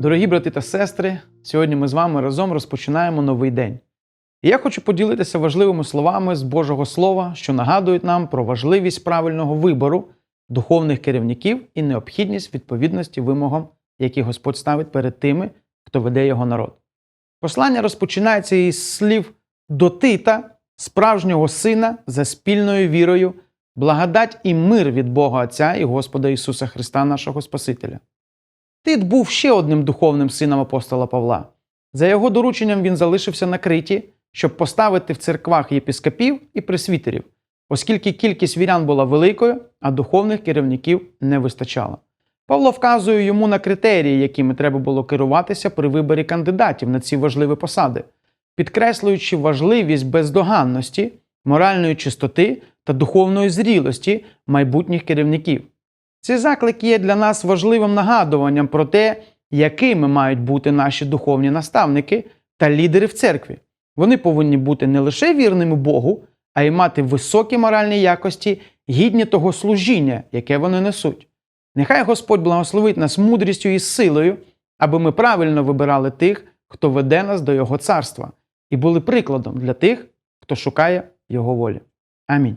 Дорогі брати та сестри, сьогодні ми з вами разом розпочинаємо новий день. І я хочу поділитися важливими словами з Божого Слова, що нагадують нам про важливість правильного вибору духовних керівників і необхідність відповідності вимогам, які Господь ставить перед тими, хто веде його народ. Послання розпочинається із слів до Тита, справжнього сина за спільною вірою, благодать і мир від Бога Отця і Господа Ісуса Христа, нашого Спасителя. Тит був ще одним духовним сином апостола Павла. За його дорученням він залишився на Криті, щоб поставити в церквах єпіскопів і пресвітерів, оскільки кількість вірян була великою, а духовних керівників не вистачало. Павло вказує йому на критерії, якими треба було керуватися при виборі кандидатів на ці важливі посади, підкреслюючи важливість бездоганності, моральної чистоти та духовної зрілості майбутніх керівників. Ці заклики є для нас важливим нагадуванням про те, якими мають бути наші духовні наставники та лідери в церкві. Вони повинні бути не лише вірними Богу, а й мати високі моральні якості, гідні того служіння, яке вони несуть. Нехай Господь благословить нас мудрістю і силою, аби ми правильно вибирали тих, хто веде нас до Його царства, і були прикладом для тих, хто шукає Його волі. Амінь.